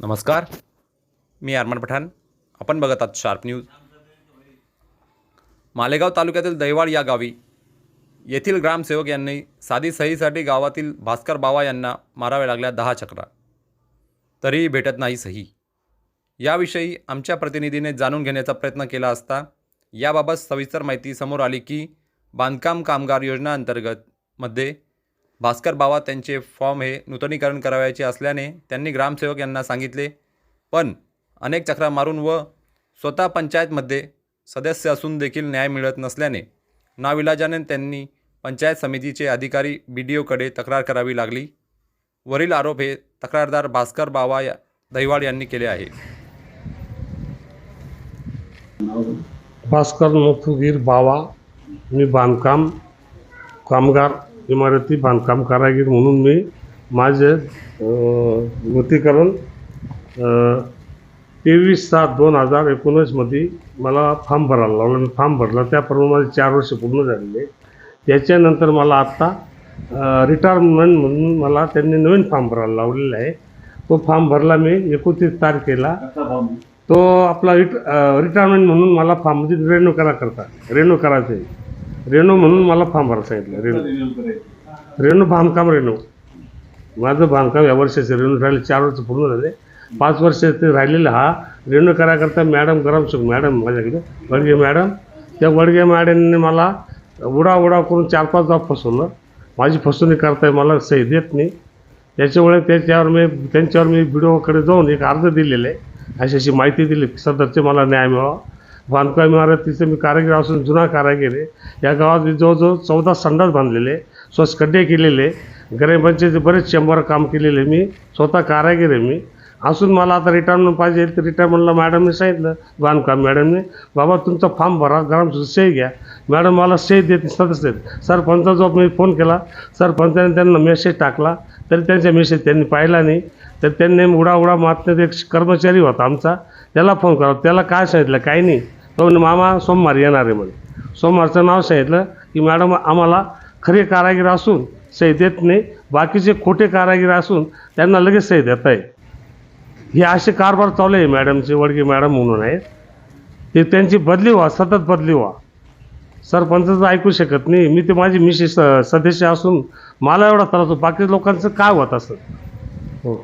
नमस्कार मी अरमान पठाण. आपण बघत आहात शार्प न्यूज. मालेगाव तालुक्यातील दैवाड या गावी येथील ग्रामसेवक यांनी साधी सहीसाठी गावातील भास्कर बावा यांना माराव्या लागल्या दहा चक्रा. तरीही भेटत नाही सही. याविषयी आमच्या प्रतिनिधीने जाणून घेण्याचा प्रयत्न केला असता याबाबत सविस्तर माहिती समोर आली की बांधकाम कामगार योजना अंतर्गत मध्ये भास्कर बावा त्यांचे फॉर्म हे नूतनीकरण करावयाचे असल्याने त्यांनी ग्रामसेवक यांना सांगितले. पण अनेक चक्रा मारून व स्वतः पंचायतमध्ये सदस्य असून देखील न्याय मिळत नसल्याने नाविलाजाने त्यांनी पंचायत समितीचे अधिकारी बी डी ओकडे तक्रार करावी लागली. वरील आरोप हे तक्रारदार भास्कर बावा या दहिवाड यांनी केले आहे. भास्कर नथुगीर बावा मी बांधकाम कामगार. इमारती बांधकाम कारागीर म्हणून मी माझे अं, नूतनीकरण तेवीस सात दोन हजार एकोणीसमध्ये मला फॉर्म भरायला लावला. मी फॉर्म भरला. त्याप्रमाणे माझे चार वर्ष पूर्ण झालेले त्याच्यानंतर मला आत्ता रिटायरमेंट म्हणून मला त्यांनी नवीन फॉर्म भरायला लावलेला आहे. तो फॉर्म भरला मी एकोणतीस तारखेला. तो आपला रिट रिटायरमेंट म्हणून मला फार्म म्हणजे रेन्यू करा करता रेन्यू करायचं आहे रेन्यू म्हणून मला फार्म भरायला सांगितलं रेन्यू रेन्यू बांधकाम रेन्यू माझं बांधकाम या वर्षाचे रेन्यू राहिले चार वर्ष पूर्ण झाले. पाच वर्ष ते राहिलेलं हा रेन्यू कराकरता मॅडम गरमसुख मॅडम माझ्याकडे वडगे मॅडम. त्या वडगे मॅडमने मला उडा उडा करून चार पाच जाब फसवलं. माझी फसवणूक करताय मला सही देत नाही. त्याच्यामुळे त्याच्यावर मी त्यांच्यावर मी व्हिडिओकडे जाऊन एक अर्ज दिलेला आहे. अशी अशी माहिती दिली. सदरचे मला न्याय मिळावा. बांधकाम इमारतीचे मी कारागीर असून जुना कारागीर आहे. या गावात मी जवळजवळ चौदा संडास बांधलेले स्वच्छ खड्डे केलेले ग्रामपंचायतीचे बरेच शंभर काम केलेले मी. स्वतः कारागीर आहे मी. असून मला आता रिटायरमेंट पाहिजे तर रिटायरमेंटला मॅडमने सांगितलं बांधकाम मॅडमने बाबा तुमचा फॉर्म भरा ग्राम सही घ्या. मॅडम मला सही देत सदस्य देत जॉब मी फोन केला. सरपंचाने त्यांना मेसेज टाकला तरी त्यांचा मेसेज त्यांनी पाहिला नाही. तर त्यांनी उडा उडा मारण्यात एक कर्मचारी होता आमचा. त्याला फोन करा. त्याला काय सांगितलं? काही नाही. तो मामा सोमवारी येणार आहे म्हणे. सोमवारचं नाव सांगितलं की मॅडम आम्हाला खरे कारागीर असून सही देत नाही. बाकीचे खोटे कारागीर असून त्यांना लगेच सही देत आहे हे असे कारभार चालू आहे मॅडमचे वडगे मॅडम म्हणून आहेत. ते त्यांची बदली व्हा सतत बदली व्हा. सरपंचाचं ऐकू शकत नाही. मी ते माझी मिशी स सदस्य असून मला एवढा त्रास होतो. बाकी लोकांचं काय होत असं? हो.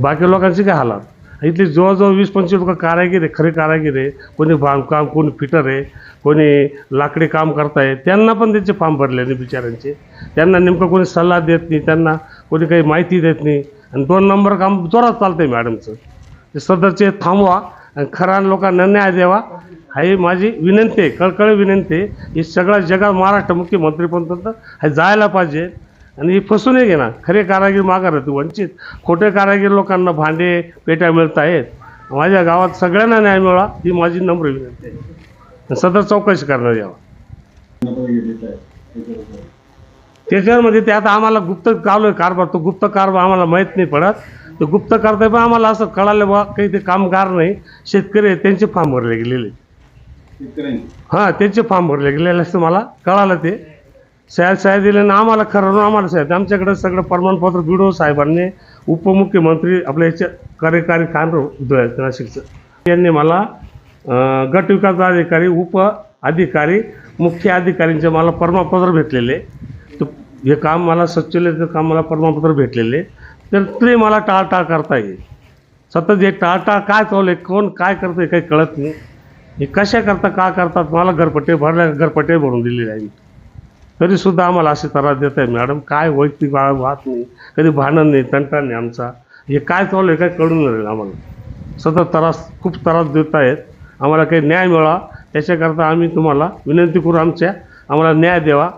बाकी लोकांची काय हालात? इथले जवळजवळ वीस पंचवीस लोक कारागीर आहे खरे कारागीर आहे कोणी बांधकाम कोणी फिटर आहे कोणी लाकडी काम करताय त्यांना पण त्यांचे फॉर्म भरले नाही बिचाऱ्यांचे. त्यांना नेमकं कोणी सल्ला देत नाही त्यांना कोणी काही माहिती देत नाही. आणि दोन नंबर काम जोरात चालतंय मॅडमचं. सदरचे थांबवा आणि खरा लोकांना न्याय द्यावा ही माझी विनंती आहे कळकळ विनंती आहे. ही सगळ्या जगात महाराष्ट्र मुख्यमंत्री पण हे जायला पाहिजे. आणि ही फसूनही आहे ना खरे कारागीर माघार होते वंचित. खोटे कारागीर लोकांना भांडे पेट्या मिळत आहेत. माझ्या गावात सगळ्यांना न्याय मिळा ही माझी नम्र विनंती आहे. सदर चौकशी करण्यात यावा त्याच्यामध्ये ते आता आम्हाला गुप्त चालू आहे कारभार तो गुप्त कारभार आम्हाला माहीत नाही पडत. तो गुप्त करताय पण आम्हाला असं कळालं बा काही ते कामगार नाही शेतकरी त्यांचे फॉर्म भरले गेलेले. हां त्यांचे फॉर्म भरले गेलेले असं मला कळालं ते. साहेब साहेब दिले ना आम्हाला खरं ना आम्हाला साहेब आमच्याकडे सगळं प्रमाणपत्र बिडो साहेबांनी उपमुख्यमंत्री आपल्या याच्या कार्यकारी खान नाशिकचं. यांनी मला अं, गट विकास अधिकारी उप अधिकारी मुख्य अधिकारींचे मला प्रमाणपत्र भेटलेले. तर हे काम मला सचिवालयाचं काम मला प्रमाणपत्र भेटलेले. तर ते मला टाळटाळ करता येईल सतत हे टाळटाळ काय चालू आहे कोण काय करतं काही कळत नाही. हे कशा करता का करतात मला घरपट्टे भरल्या घरपट्टे भरून दिलेले आहे तरीसुद्धा आम्हाला असे त्रास देत आहे मॅडम. काय वैयक्तिक वा- वाहत नाही. कधी भांडण नाही तंटा नाही आमचा. हे काय चालू आहे काय कळून राहील आम्हाला. सतत त्रास खूप त्रास देत आहेत. आम्हाला काही न्याय मिळावा. त्याच्याकरता आम्ही तुम्हाला विनंती करू आमच्या. आम्हाला न्याय द्यावा.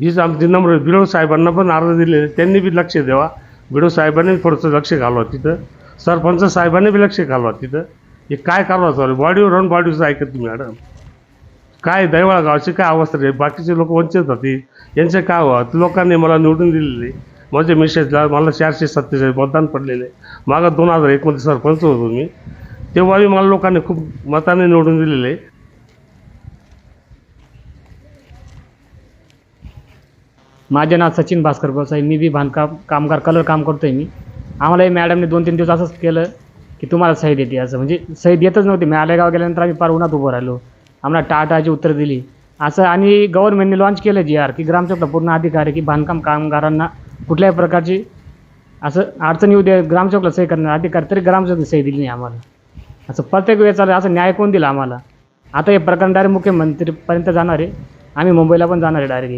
हीच आमची नम्र बिरोड साहेबांना पण अर्ज दिलेले. त्यांनी बी लक्ष द्यावा. बिडो साहेबांनी थोडंसं लक्ष घालवा तिथं. सरपंच साहेबांनी बी लक्ष घालवा तिथं. हे काय कारवा चालू आहे? बॉडीवर राहून बॉडीचं ऐकत तुम्ही मॅडम. काय दैवाळा गावची काय अवस्था रे बाकीचे लोक वंचित होती. यांचे काय व्हावं? लोकांनी मला निवडून दिलेले. माझ्या मिसेसला मला चारशे सत्तेचाळीस मतदान पडलेले. मागं दोन हजार एकमध्ये सरपंच होतो मी. तेव्हाही मला लोकांनी खूप मताने निवडून दिलेले. माझे नाव सचिन भास्कर गोसाई. मी बी बांधकाम कामगार कलर काम करतो आहे मी. आम्हाला मॅडमने दोन तीन दिवस असंच केलं की तुम्हाला सही देते असं. म्हणजे सही देतच नव्हती. मी आलेगाव गेल्यानंतर आम्ही पार उन्हात उभं राहिलो. आम्हाला टाटाची उत्तर दिली. असं आणि गव्हर्नमेंटने लॉन्च केलं जी आर की ग्रामसेवकला पूर्ण अधिकार आहे की बांधकाम कामगारांना कुठल्याही प्रकारची असं अडचण येऊ दे ग्रामसेवकला सही करणार अधिकार तरी ग्रामसेवक सही दिली नाही आम्हाला. असं प्रत्येक वेळेस चालेल असं न्याय कोण दिला आम्हाला? आता हे प्रकरण डायरेक्ट मुख्यमंत्रीपर्यंत जाणार आहे. आम्ही मुंबईला पण जाणार आहे डायरेक्ट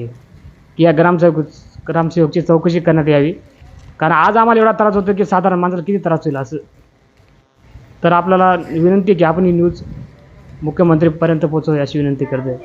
की या ग्रामसेवक ग्रामसेवकची चौकशी करण्यात यावी. कारण आज आम्हाला एवढा त्रास होतो की साधारण माणसाला किती त्रास होईल असं. तर आपल्याला विनंती आहे की आपण ही न्यूज मुख्यमंत्रीपर्यंत पोहोचवू अशी विनंती करते